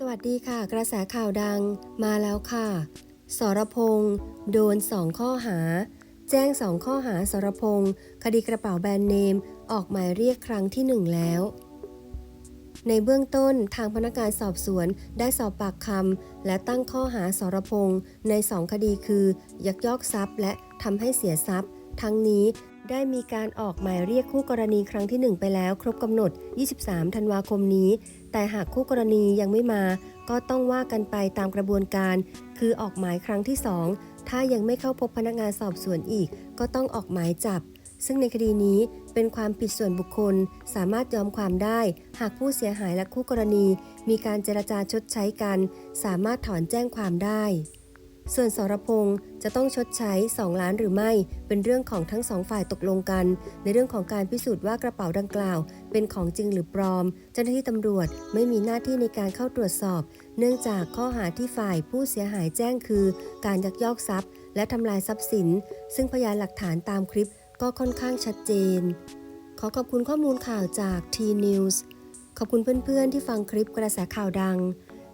สวัสดีค่ะ กระแสข่าวดังมาแล้วค่ะ สรพงษ์โดนสองข้อหา แจ้งสองข้อหาสรพงษ์คดีกระเป๋าแบรนด์เนม ออกหมายเรียกครั้งที่หนึ่งแล้ว ในเบื้องต้นทางพนักงานสอบสวนได้สอบปากคำและตั้งข้อหาสรพงษ์ในสองคดีคือ ยักยอกทรัพย์และทำให้เสียทรัพย์ ทั้งนี้ได้มีการออกหมายเรียกคู่กรณีครั้งที่ 1 ไปแล้ว ครบกำหนด 23 ธันวาคมนี้ แต่หากคู่กรณียังไม่มา ก็ต้องว่ากันไปตามกระบวนการ คือออกหมายครั้งที่ 2 ถ้ายังไม่เข้าพบพนักงานสอบสวนอีก ก็ต้องออกหมายจับ ซึ่งในคดีนี้เป็นความผิดส่วนบุคคล สามารถยอมความได้ หากผู้เสียหายและคู่กรณี มีการเจรจาชดใช้กัน สามารถถอนแจ้งความได้ ส่วนสรพงษ์จะต้องชดใช้ 2 ล้านหรือไม่ เป็นเรื่องของทั้งสองฝ่ายตกลงกัน ในเรื่องของการพิสูจน์ว่ากระเป๋าดังกล่าว เป็นของจริงหรือปลอม เจ้าหน้าที่ตำรวจไม่มีหน้าที่ในการเข้าตรวจสอบ เนื่องจากข้อหาที่ฝ่ายผู้เสียหายแจ้งคือ การยักยอกทรัพย์ และทำลายทรัพย์สิน ซึ่งพยานหลักฐานตามคลิปก็ค่อนข้างชัดเจน ขอขอบคุณข้อมูลข่าวจาก T News ขอบคุณเพื่อนๆที่ฟังคลิปกระแสข่าวดัง